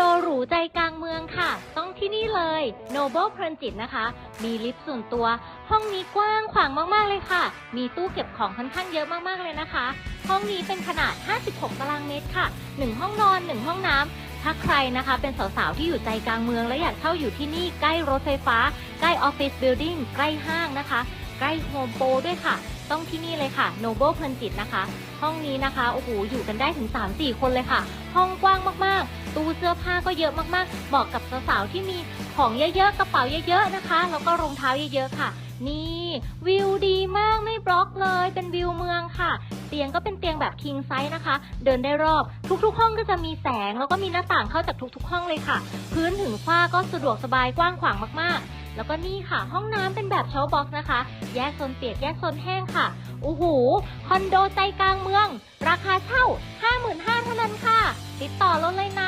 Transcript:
โดหรูใจกลางเมืองค่ะ ต้องที่นี่เลย Noble เพลินจิตนะคะ มีลิฟต์ส่วนตัว ห้องนี้กว้างขวางมากๆเลยค่ะ มีตู้เก็บของค่อนข้างเยอะมากๆเลยนะคะ ห้องนี้เป็นขนาด 56 ตารางเมตรค่ะ 1 ห้องนอน 1 ห้องน้ำ ถ้าใครนะคะเป็นสาวๆ ที่อยู่ใจกลางเมือง และอยากเช่าอยู่ที่นี่ใกล้รถไฟฟ้า ใกล้ออฟฟิศบิลดิ่งใกล้ห้างนะคะ ใกล้โฮมโปรด้วยค่ะ ต้องที่นี่เลยค่ะ Noble เพลินจิตนะคะ ห้องนี้นะคะโอ้โหอยู่กันได้ถึง 3-4 คนเลยค่ะ ห้องกว้างมากๆ ตู้เสื้อผ้าก็เยอะมากๆเหมาะกับสาวๆที่มีของเยอะๆกระเป๋าเยอะๆนะคะแล้วก็รองเท้าเยอะๆค่ะ นี่วิวดีมากไม่บล็อกเลย เป็นวิวเมืองค่ะ เตียงก็เป็นเตียงแบบ king size นะคะ เดินได้รอบทุกๆ ห้องก็จะมีแสง แล้วก็มีหน้าต่างเข้าจากทุกๆ ห้องเลยค่ะ พื้นถึงฝ้าก็สะดวกสบายกว้างขวางมากๆ แล้วก็นี่ค่ะ ห้องน้ำเป็นแบบเชลบ็อกซ์นะคะ แยกโซนเปียกแยกโซนแห้งค่ะโอ้โหคอนโดใจกลางเมือง ราคาเช่า 55,000เท่านั้นค่ะ ติดต่อรถเลยนะ